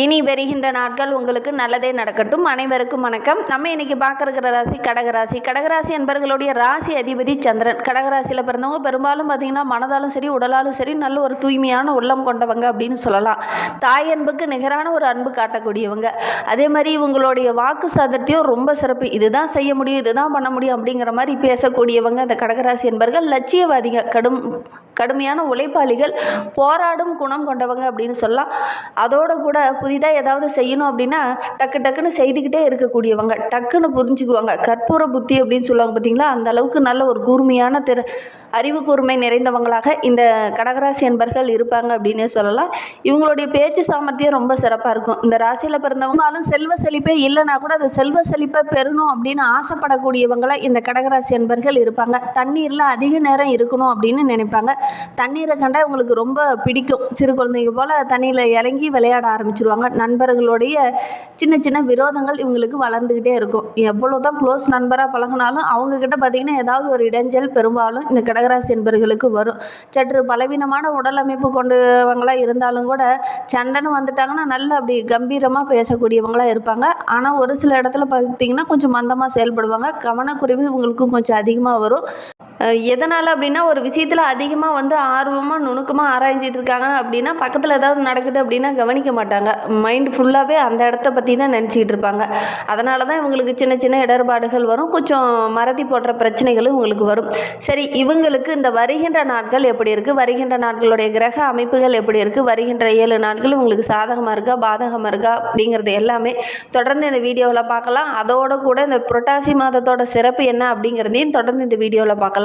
இனி வருகின்ற நாட்கள் உங்களுக்கு நல்லதே நடக்கட்டும். அனைவருக்கும் வணக்கம். நம்ம இன்னைக்கு பார்க்கறக்கிற ராசி கடகராசி. கடகராசி என்பர்களுடைய ராசி அதிபதி சந்திரன். கடகராசியில் பிறந்தவங்க பெரும்பாலும் பார்த்தீங்கன்னா மனதாலும் சரி உடலாலும் சரி நல்ல ஒரு தூய்மையான உள்ளம் கொண்டவங்க அப்படின்னு சொல்லலாம். தாய் அன்புக்கு நிகரான ஒரு அன்பு காட்டக்கூடியவங்க. அதே மாதிரி இவங்களுடைய வாக்கு சாதர்த்தியம் ரொம்ப சிறப்பு. இதுதான் செய்ய முடியும் இதுதான் பண்ண முடியும் அப்படிங்கிற மாதிரி பேசக்கூடியவங்க இந்த கடகராசி என்பர்கள் லட்சியவாதிங்க கடும் கடுமையான உழைப்பாளிகள் போராடும் குணம் கொண்டவங்க அப்படின்னு சொல்லலாம். அதோடு கூட புதிதாக ஏதாவது செய்யணும் அப்படின்னா டக்கு டக்குன்னு செய்துக்கிட்டே இருக்கக்கூடியவங்க டக்குன்னு புரிஞ்சுக்குவாங்க. கற்பூர புத்தி அப்படின்னு சொல்லுவாங்க பார்த்தீங்களா அந்த அளவுக்கு நல்ல ஒரு கூர்மையான திற அறிவு கூர்மை நிறைந்தவங்களாக இந்த கடகராசி என்பர்கள் இருப்பாங்க அப்படின்னே சொல்லலாம். இவங்களுடைய பேச்சு சாமர்த்தியம் ரொம்ப சிறப்பாக இருக்கும். இந்த ராசியில் பிறந்தவங்களாலும் செல்வ செழிப்பே இல்லைனா கூட அந்த செல்வ செழிப்பை பெறணும் அப்படின்னு ஆசைப்படக்கூடியவங்களாக இந்த கடகராசி என்பர்கள் இருப்பாங்க. தண்ணீரில் அதிக நேரம் இருக்கணும் அப்படின்னு நினைப்பாங்க. தண்ணீரை கண்டா இவங்களுக்கு ரொம்ப பிடிக்கும். சிறு குழந்தைங்க போல் தண்ணியில் இறங்கி விளையாட ஆரம்பிச்சிருவாங்க. நண்பர்களுடைய சின்ன சின்ன விரோதங்கள் இவங்களுக்கு வளர்ந்துக்கிட்டே இருக்கும். எவ்வளோ தான் க்ளோஸ் நண்பராக பழகினாலும் அவங்கக்கிட்ட பார்த்திங்கன்னா ஏதாவது ஒரு இடைஞ்சல் பெரும்பாலும் இந்த கடகராசி என்பர்களுக்கு வரும். சற்று பலவீனமான உடல் அமைப்பு கொண்டவங்களாக இருந்தாலும் கூட சண்டைன்னு வந்துட்டாங்கன்னா நல்ல அப்படி கம்பீரமாக பேசக்கூடியவங்களாக இருப்பாங்க. ஆனால் ஒரு சில இடத்துல பார்த்திங்கன்னா கொஞ்சம் மந்தமாக செயல்படுவாங்க. கவனக்குறைவு இவங்களுக்கு கொஞ்சம் அதிகமாக வரும். எதனால் அப்படின்னா ஒரு விஷயத்தில் அதிகமாக வந்து ஆர்வமாக நுணுக்கமாக ஆராய்ஞ்சிட்டு இருக்காங்க அப்படின்னா பக்கத்தில் ஏதாவது நடக்குது அப்படின்னா கவனிக்க மாட்டாங்க. மைண்ட் ஃபுல்லாகவே அந்த இடத்த பற்றி தான் நினச்சிக்கிட்டு இருப்பாங்க. அதனால தான் இவங்களுக்கு சின்ன சின்ன இடர்பாடுகள் வரும். கொஞ்சம் மறதி போடுற பிரச்சனைகளும் இவங்களுக்கு வரும். சரி இவங்களுக்கு இந்த வருகின்ற நாட்கள் எப்படி இருக்குது வருகின்ற நாட்களுடைய கிரக அமைப்புகள் எப்படி இருக்குது வருகின்ற ஏழு நாட்கள் உங்களுக்கு சாதகமாக இருக்கா? பாதகமாக இருக்கா? அப்படிங்கிறது எல்லாமே தொடர்ந்து இந்த வீடியோவில் பார்க்கலாம். அதோட கூட இந்த புரட்டாசி மாதத்தோட சிறப்பு என்ன அப்படிங்கிறதையும் தொடர்ந்து இந்த வீடியோவில் பார்க்கலாம்.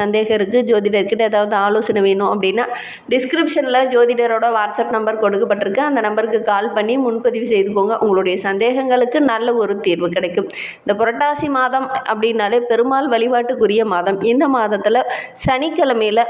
சந்தேகம் இருக்குது ஜோதிடர்கிட்ட ஏதாவது ஆலோசனை வேணும் அப்படின்னா டிஸ்கிரிப்ஷனில் ஜோதிடரோட வாட்ஸ்அப் நம்பர் கொடுக்கப்பட்டிருக்கு. அந்த நம்பருக்கு கால் பண்ணி முன்பதிவு செய்துக்கோங்க. உங்களுடைய சந்தேகங்களுக்கு நல்ல ஒரு தீர்வு கிடைக்கும். இந்த புரட்டாசி மாதம் அப்படின்னாலே பெருமாள் வழிபாட்டுக்குரிய மாதம். இந்த மாதத்தில் சனிக்கிழமையில்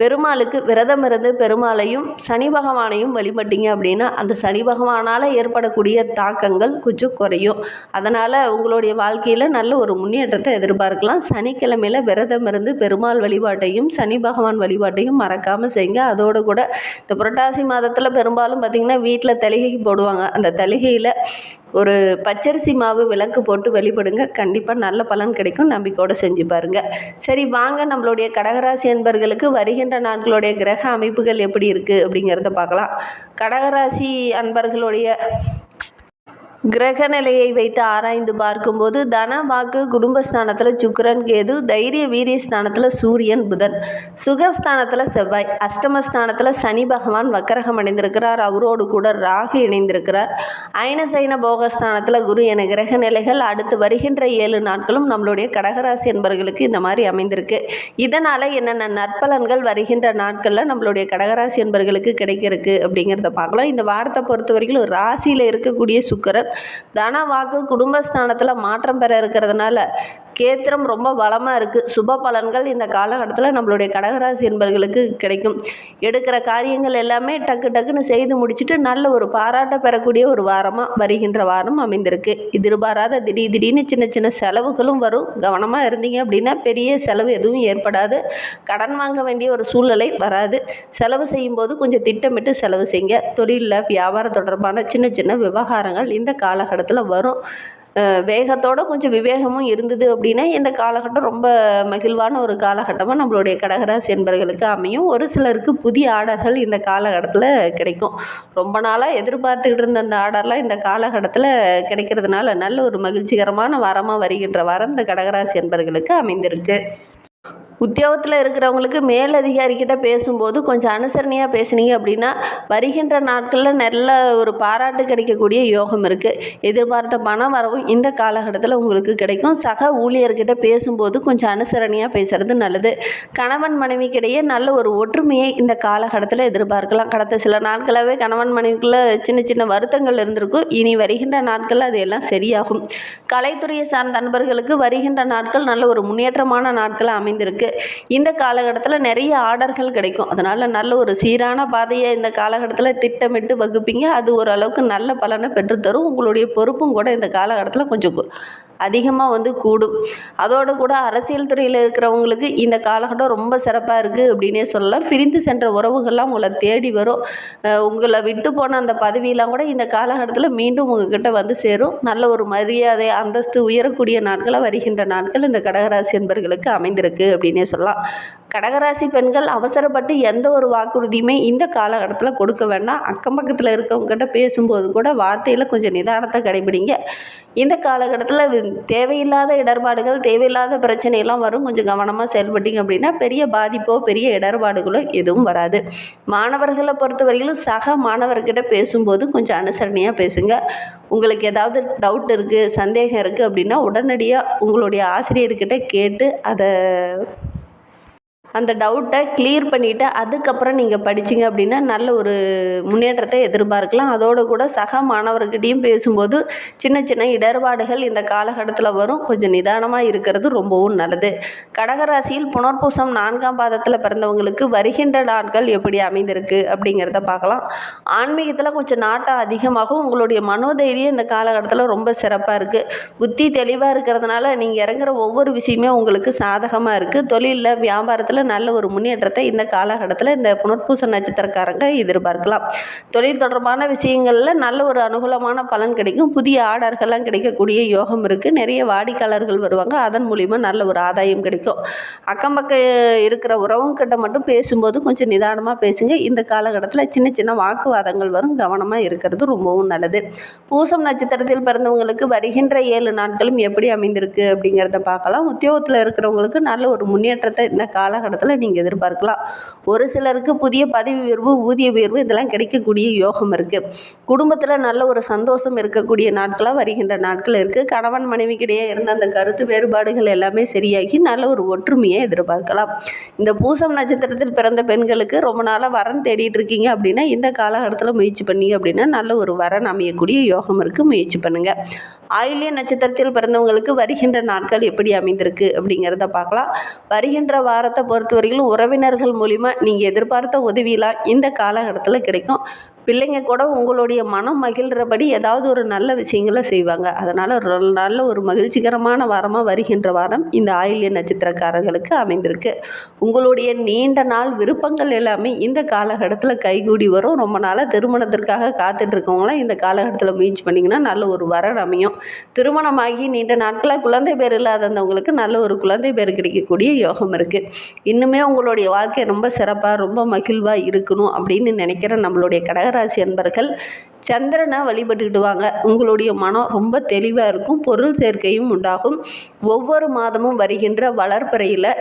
பெருமாளுக்கு விரதம் இருந்து பெருமாளையும் சனி பகவானையும் வழிபட்டீங்க அப்படின்னா அந்த சனி பகவானால் ஏற்படக்கூடிய தாக்கங்கள் கொஞ்சம் குறையும். அதனால் உங்களுடைய வாழ்க்கையில் நல்ல ஒரு முன்னேற்றத்தை எதிர்பார்க்கலாம். சனிக்கிழமையில் விரதம் இருந்து பெருமாள் வழிபாட்டையும் சனி பகவான் வழிபாட்டையும் மறக்காமல் செய்யுங்க. அதோடு கூட இந்த புரட்டாசி மாதத்தில் பெரும்பாலும் பார்த்திங்கன்னா வீட்டில் தலிகைக்கு போடுவாங்க. அந்த தலிகையில் ஒரு பச்சரிசி மாவு விளக்கு போட்டு வெளிப்படுங்க கண்டிப்பாக நல்ல பலன் கிடைக்கும். நம்பிக்கையோடு செஞ்சு பாருங்கள் சரி வாங்க. நம்மளுடைய கடகராசி என்பர்களுக்கு வருகின்ற நாட்களுடைய கிரக அமைப்புகள் எப்படி இருக்குது அப்படிங்கிறத பார்க்கலாம். கடகராசி அன்பர்களுடைய கிரக நிலையை வைத்து ஆராய்ந்து பார்க்கும்போது தன வாக்கு குடும்பஸ்தானத்தில் சுக்கிரன் கேது தைரிய வீரிய ஸ்தானத்தில் சூரியன் புதன். சுகஸ்தானத்தில் செவ்வாய். அஷ்டமஸ்தானத்தில் சனி பகவான் வக்கரகம் அடைந்திருக்கிறார். அவரோடு கூட ராகு இணைந்திருக்கிறார். ஐனசைன போகஸ்தானத்தில் குரு என கிரக நிலைகள் அடுத்து வருகின்ற ஏழு நாட்களும் நம்மளுடைய கடகராசி என்பவர்களுக்கு இந்த மாதிரி அமைந்திருக்கு. இதனால் என்னென்ன நற்பலன்கள் வருகின்ற நாட்களில் நம்மளுடைய கடகராசி என்பவர்களுக்கு கிடைக்கிறதுக்கு அப்படிங்கிறத பார்க்கலாம். இந்த வாரத்தை பொறுத்த வரைக்கும் ராசியில் இருக்கக்கூடிய சுக்கிரன் தன வாக்கு குடும்பஸ்தானத்தில் மாற்றம் பெற இருக்கிறதுனால கேத்திரம் ரொம்ப பலமாக இருக்குது சுப பலன்கள் இந்த காலகட்டத்தில் நம்மளுடைய கடகராசி என்பவர்களுக்கு கிடைக்கும். எடுக்கிற காரியங்கள் எல்லாமே டக்கு டக்குன்னு செய்து முடிச்சுட்டு நல்ல ஒரு பாராட்ட பெறக்கூடிய ஒரு வாரமாக வருகின்ற வாரம் அமைந்திருக்கு. எதிர்பாராத திடீர் திடீர்னு சின்ன சின்ன செலவுகளும் வரும். கவனமாக இருந்தீங்க அப்படின்னா பெரிய செலவு எதுவும் ஏற்படாது. கடன் வாங்க வேண்டிய ஒரு சூழ்நிலை வராது. செலவு செய்யும்போது கொஞ்சம் திட்டமிட்டு செலவு செய்யுங்க தொழிலில் வியாபாரம் தொடர்பான சின்ன சின்ன விவகாரங்கள் இந்த காலகட்டத்தில் வரும். வேகத்தோட கொஞ்சம் விவேகமும் இருந்தது அப்படின்னா இந்த காலகட்டம் ரொம்ப மகிழ்வான ஒரு காலகட்டமாக நம்மளுடைய கடகராசி என்பவர்களுக்கு அமையும். ஒரு சிலருக்கு புதிய ஆர்டர்கள் இந்த காலகட்டத்தில் கிடைக்கும். ரொம்ப நாளாக எதிர்பார்த்துக்கிட்டு இருந்த அந்த ஆர்டர்லாம் இந்த காலகட்டத்தில் கிடைக்கிறதுனால நல்ல ஒரு மகிழ்ச்சிகரமான வாரமாக வருகின்ற வாரம் இந்த கடகராசி என்பவர்களுக்கு அமைந்திருக்கு. உத்தியோகத்தில் இருக்கிறவங்களுக்கு மேலதிகாரிக்கிட்ட பேசும்போது கொஞ்சம் அனுசரணையாக பேசுனீங்க அப்படின்னா வருகின்ற நாட்களில் நல்ல ஒரு பாராட்டு கிடைக்கக்கூடிய யோகம் இருக்குது எதிர்பார்த்த பணம் வரவும் இந்த காலகட்டத்தில் உங்களுக்கு கிடைக்கும். சக ஊழியர்கிட்ட பேசும்போது கொஞ்சம் அனுசரணையாக பேசுகிறது நல்லது. கணவன் மனைவிக்கிடையே நல்ல ஒரு ஒற்றுமையை இந்த காலகட்டத்தில் எதிர்பார்க்கலாம். கடந்த சில நாட்களாகவே கணவன் மனைவிக்குள்ளே சின்ன சின்ன வருத்தங்கள் இருந்திருக்கும். இனி வருகின்ற நாட்களில் அது எல்லாம் சரியாகும். கலைத்துறையை சார்ந்த நண்பர்களுக்கு வருகின்ற நாட்கள் நல்ல ஒரு முன்னேற்றமான நாட்களாக அமைந்திருக்கு. இந்த காலகட்டத்தில் நிறைய ஆர்டர்கள் கிடைக்கும். அதனால் நல்ல ஒரு சீரான பாதையை இந்த காலகட்டத்தில் திட்டமிட்டு வகுப்பீங்க. அது ஓரளவுக்கு நல்ல பலனை பெற்றுத்தரும் உங்களுடைய பொறுப்பும் கூட இந்த காலகட்டத்தில் கொஞ்சம் அதிகமாக வந்து கூடும். அதோடு கூட அரசியல் துறையில் இருக்கிறவங்களுக்கு இந்த காலகட்டம் ரொம்ப சிறப்பாக இருக்குது அப்படின்னே சொல்லலாம். பிரிந்து சென்ற உறவுகள்லாம் உங்களை தேடி வரும். உங்களை விட்டு போன அந்த பதவியெல்லாம் கூட இந்த காலகட்டத்தில் மீண்டும் உங்ககிட்ட வந்து சேரும். நல்ல ஒரு மரியாதை அந்தஸ்து உயரக்கூடிய நாட்களாக வருகின்ற நாட்கள் இந்த கடகராசி என்பர்களுக்கு அமைந்திருக்கு அப்படின்னே சொல்லலாம். கடகராசி பெண்கள் அவசரப்பட்டு எந்த ஒரு வாக்குறுதியுமே இந்த காலகட்டத்தில் கொடுக்க வேண்டாம். அக்கம் பக்கத்தில் இருக்கவங்ககிட்ட பேசும்போது கூட வார்த்தையில் கொஞ்சம் நிதானத்தை கடைபிடிங்க. இந்த காலகட்டத்தில் தேவையில்லாத இடர்பாடுகள் தேவையில்லாத பிரச்சனையெல்லாம் வரும். கொஞ்சம் கவனமாக செயல்பட்டீங்க அப்படின்னா பெரிய பாதிப்போ பெரிய இடர்பாடுகளோ எதுவும் வராது. மாணவர்களை பொறுத்தவரையிலும் சக மாணவர்கிட்ட பேசும்போது கொஞ்சம் அனுசரணையாக பேசுங்க. உங்களுக்கு ஏதாவது டவுட் இருக்குது சந்தேகம் இருக்குது அப்படின்னா உடனடியாக உங்களுடைய ஆசிரியர்கிட்ட கேட்டு அதை அந்த டவுட்டை கிளியர் பண்ணிவிட்டு அதுக்கப்புறம் நீங்கள் படிச்சீங்க அப்படின்னா நல்ல ஒரு முன்னேற்றத்தை எதிர்பார்க்கலாம். அதோடு கூட சக மாணவர்கிட்டையும் பேசும்போது சின்ன சின்ன இடர்பாடுகள் இந்த காலகட்டத்தில் வரும். கொஞ்சம் நிதானமாக இருக்கிறது ரொம்பவும் நல்லது. கடகராசியில் புனர்பூசம் நான்காம் பாதத்தில் பிறந்தவங்களுக்கு வருகின்ற நாட்கள் எப்படி அமைந்திருக்கு அப்படிங்கிறத பார்க்கலாம். ஆன்மீகத்தில் கொஞ்சம் நாட்டம் அதிகமாகும் உங்களுடைய மனோதைரியம் இந்த காலகட்டத்தில் ரொம்ப சிறப்பாக இருக்குது புத்தி தெளிவாக இருக்கிறதுனால நீங்கள் இறங்குற ஒவ்வொரு விஷயமே உங்களுக்கு சாதகமாக இருக்குது தொழிலில் வியாபாரத்தில் நல்ல ஒரு முன்னேற்றத்தை இந்த காலகட்டத்தில் இந்த புனர்பூச நட்சத்திரக்காரங்க எதிர்பார்க்கலாம். தொழில் தொடர்பான விஷயங்களில் நல்ல ஒரு அனுகூலமான பலன் கிடைக்கும். புதிய ஆர்டர்கள்லாம் கிடைக்கக்கூடிய யோகம் இருக்குது நிறைய வாடிக்கையாளர்கள் வருவாங்க. அதன் மூலிமா நல்ல ஒரு ஆதாயம் கிடைக்கும். அக்கம் பக்கம் இருக்கிற உறவுங்கிட்ட மட்டும் பேசும்போது கொஞ்சம் நிதானமாக பேசுங்க. இந்த காலகட்டத்தில் சின்ன சின்ன வாக்குவாதங்கள் வரும். கவனமாக இருக்கிறது ரொம்பவும் நல்லது. பூசம் நட்சத்திரத்தில் பிறந்தவங்களுக்கு வருகின்ற ஏழு நாட்களும் எப்படி அமைந்திருக்கு அப்படிங்கிறத பார்க்கலாம். உத்தியோகத்தில் இருக்கிறவங்களுக்கு நல்ல ஒரு முன்னேற்றத்தை இந்த காலகட்டத்தில் நீங்கள் எதிர்பார்க்கலாம். ஒரு சிலருக்கு புதிய பதவி உயர்வு ஊதிய உயர்வு இதெல்லாம் கிடைக்கக்கூடிய யோகம் இருக்குது குடும்பத்தில் நல்ல ஒரு சந்தோஷம் இருக்கக்கூடிய நாட்களாக வருகின்ற நாட்கள் இருக்குது கணவன் மனைவிக்கிடையே இருந்த அந்த கருத்து வேறுபாடுகள் எல்லாமே சரியாகி நல்ல ஒரு ஒற்றுமையை எதிர்பார்க்கலாம். இந்த பூசம் நட்சத்திரத்தில் பிறந்த பெண்களுக்கு ரொம்ப நாளாக வரன் தேடிட்டு இருக்கீங்க அப்படின்னா இந்த காலகட்டத்தில் முயற்சி பண்ணீங்க அப்படின்னா நல்ல ஒரு வரன் அமையக்கூடிய யோகம் இருக்குது முயற்சி பண்ணுங்கள் ஆயிலிய நட்சத்திரத்தில் பிறந்தவங்களுக்கு வருகின்ற நாட்கள் எப்படி அமைந்திருக்கு அப்படிங்கிறத பார்க்கலாம். வருகின்ற வாரத்தை பொறுத்தவரையிலும் உறவினர்கள் மூலிமா நீங்கள் எதிர்பார்த்த உதவியெல்லாம் இந்த காலகட்டத்தில் கிடைக்கும். பிள்ளைங்க கூட உங்களுடைய மனம் மகிழ்கிறபடி ஏதாவது ஒரு நல்ல விஷயங்களை செய்வாங்க. அதனால் நல்ல ஒரு மகிழ்ச்சிகரமான வாரமாக வருகின்ற வாரம் இந்த ஆயில்ய நட்சத்திரக்காரர்களுக்கு அமைந்திருக்கு. உங்களுடைய நீண்ட நாள் விருப்பங்கள் எல்லாமே இந்த காலகட்டத்தில் கைகூடி வரும். ரொம்ப நாளாக திருமணத்திற்காக காத்துட்டு இருக்கவங்களாம் இந்த காலகட்டத்தில் முயற்சி பண்ணிங்கன்னா நல்ல ஒரு வரன் அமையும். திருமணமாகி நீண்ட நாட்களாக குழந்தை பேர் இல்லாதவங்களுக்கு நல்ல ஒரு குழந்தை பேர் கிடைக்கக்கூடிய யோகம் இருக்குது இன்னுமே உங்களுடைய வாழ்க்கை ரொம்ப சிறப்பாக ரொம்ப மகிழ்வாக இருக்கணும் அப்படின்னு நினைக்கிற நம்மளுடைய கடகர கடகராசி அன்பர்கள் சந்திரனை வழிபட்டுக்கிட்டு வாங்க உங்களுடைய மனம் ரொம்ப தெளிவாக இருக்கும் பொருள் சேர்க்கையும் உண்டாகும். ஒவ்வொரு மாதமும் வருகின்ற வளர்ப்பறையில்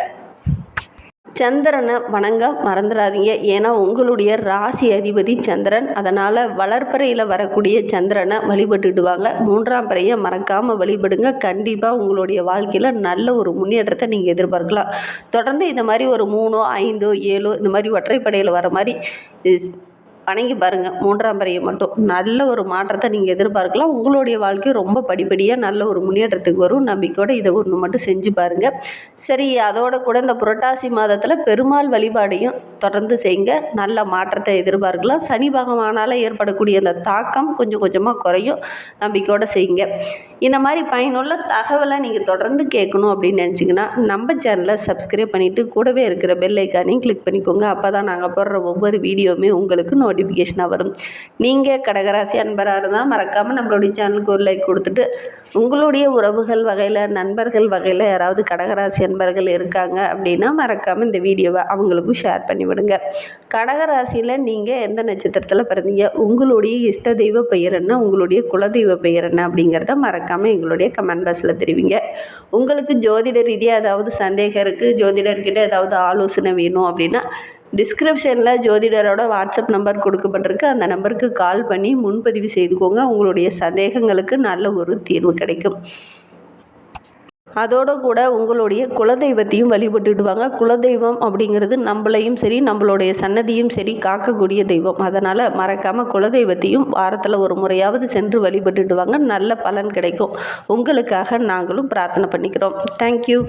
சந்திரனை வணங்க மறந்துடாதீங்க. ஏன்னா உங்களுடைய ராசி அதிபதி சந்திரன் அதனால் வளர்ப்பறையில் வரக்கூடிய சந்திரனை வழிபட்டுடுவாங்க மூன்றாம் பிறையை மறக்காமல் வழிபடுங்க. கண்டிப்பாக உங்களுடைய வாழ்க்கையில் நல்ல ஒரு முன்னேற்றத்தை நீங்கள் எதிர்பார்க்கலாம். தொடர்ந்து இந்த மாதிரி ஒரு மூணோ ஐந்தோ ஏழோ இந்த மாதிரி ஒற்றைப்படையில் வர மாதிரி வணங்கி பாருங்கள் மூன்றாம் பறையை மட்டும். நல்ல ஒரு மாற்றத்தை நீங்கள் எதிர்பார்க்கலாம். உங்களுடைய வாழ்க்கை ரொம்ப படிப்படியாக நல்ல ஒரு முன்னேற்றத்துக்கு வரும். நம்பிக்கையோடு இதை ஒன்று மட்டும் செஞ்சு பாருங்கள் சரி அதோட கூட இந்த புரட்டாசி மாதத்தில் பெருமாள் வழிபாடையும் தொடர்ந்து செய்யுங்க. நல்ல மாற்றத்தை எதிர்பார்க்கலாம். சனி பகவானால் ஏற்படக்கூடிய அந்த தாக்கம் கொஞ்சம் கொஞ்சமாக குறையும். நம்பிக்கையோடு செய்யுங்க. இந்த மாதிரி பயனுள்ள தகவலை நீங்கள் தொடர்ந்து கேட்கணும் அப்படின்னு நினச்சிங்கன்னா நம்ம சேனலை சப்ஸ்கிரைப் பண்ணிவிட்டு கூடவே இருக்கிற பெல் ஐக்கானையும் கிளிக் பண்ணிக்கோங்க. அப்போ தான் நாங்கள் போடுற ஒவ்வொரு வீடியோவுமே உங்களுக்கு நோட்டி நோட்டிஃபிகேஷனாக வரும். நீங்கள் கடகராசி அன்பராக இருந்தால் மறக்காமல் நம்மளுடைய சேனலுக்கு ஒரு லைக் கொடுத்துட்டு உங்களுடைய உறவுகள் வகையில் நண்பர்கள் வகையில் யாராவது கடகராசி அன்பர்கள் இருக்காங்க அப்படின்னா மறக்காமல் இந்த வீடியோவை அவங்களுக்கும் ஷேர் பண்ணிவிடுங்க. கடகராசியில் நீங்கள் எந்த நட்சத்திரத்தில் பிறந்தீங்க? உங்களுடைய இஷ்ட தெய்வ பெயர் என்ன? உங்களுடைய குலதெய்வ பெயர் என்ன? அப்படிங்கிறத மறக்காமல் எங்களுடைய கமெண்ட் பாக்ஸில் தெரிவிங்க. உங்களுக்கு ஜோதிட ரீதியாக ஏதாவது சந்தேகம் இருக்குது ஜோதிடர்கிட்ட ஏதாவது ஆலோசனை வேணும் அப்படின்னா டிஸ்கிரிப்ஷனில் ஜோதிடரோட வாட்ஸ்அப் நம்பர் கொடுக்கப்பட்டிருக்கு. அந்த நம்பருக்கு கால் பண்ணி முன்பதிவு செய்துக்கோங்க. உங்களுடைய சந்தேகங்களுக்கு நல்ல ஒரு தீர்வு கிடைக்கும். அதோடு கூட உங்களுடைய குலதெய்வத்தையும் வழிபட்டுடுவாங்க குலதெய்வம் அப்படிங்கிறது நம்மளையும் சரி நம்மளுடைய சன்னதியும் சரி காக்கக்கூடிய தெய்வம். அதனால் மறக்காமல் குலதெய்வத்தையும் வாரத்தில் ஒரு முறையாவது சென்று வழிபட்டுடுவாங்க நல்ல பலன் கிடைக்கும். உங்களுக்காக நாங்களும் பிரார்த்தனை பண்ணிக்கிறோம். தேங்க்யூ